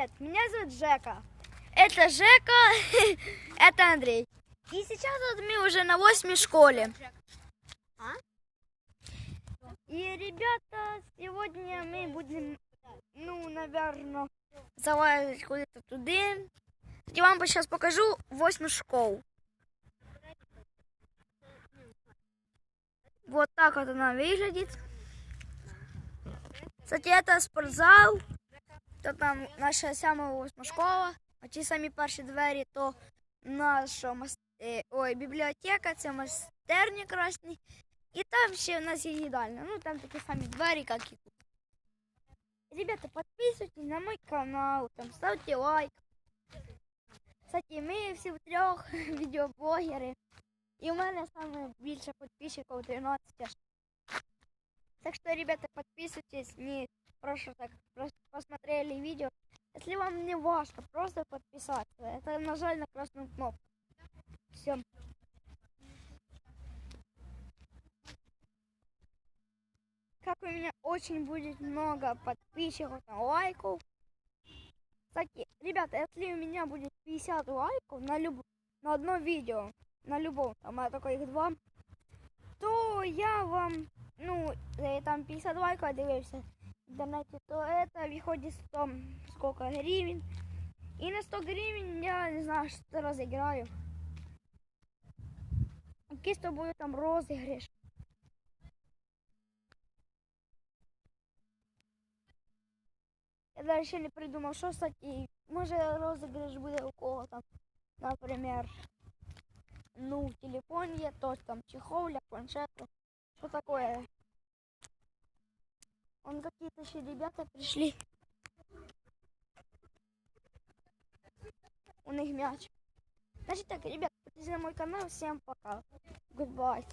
привет! Меня зовут Жека. Это Жека, это Андрей. И сейчас вот мы уже на восьмой школе. И, ребята, сегодня мы будем, ну, наверное, залазить куда-то туда. Я вам сейчас покажу восьмую школу. Вот так вот она выглядит. Кстати, это спортзал. То там наша сама восьма школа. А ті самі перші двері, то наша мас- е, ой, бібліотека, це майстерні красні. І там ще у нас є їдальня. Ну, там такі самі двері, як і тут. Ребята, підписуйтесь на мой канал, там ставте лайк. Кстати, ми всі втрьох відеоблогери. І у мене саме більше підписчиків 13 аж. Так что, ребята, подписывайтесь, не прошу так, просто посмотрели видео. Если вам не важно, просто подписаться. Это нажали на красную кнопку. Все. Как у меня очень будет много подписчиков, там, лайков. Кстати, ребята, если у меня будет 50 лайков на, люб... на одно видео, на любом, там а только их два, то я вам, ну, э, там 50 лайков дивився в інтернеті, то это виходит 100, сколько гривен. И на 100 гривен я не знаю, что разыграю. Якийсь то буде там розіграш. Я даже ще не придумав, що кстати, може розіграш буде у кого там, наприклад, ну, в телефоне є, то там чехол для планшета. Что такое? Он какие-то еще ребята пришли. У них мяч. Значит так, ребят, подписывайтесь на мой канал. Всем пока. Goodbye.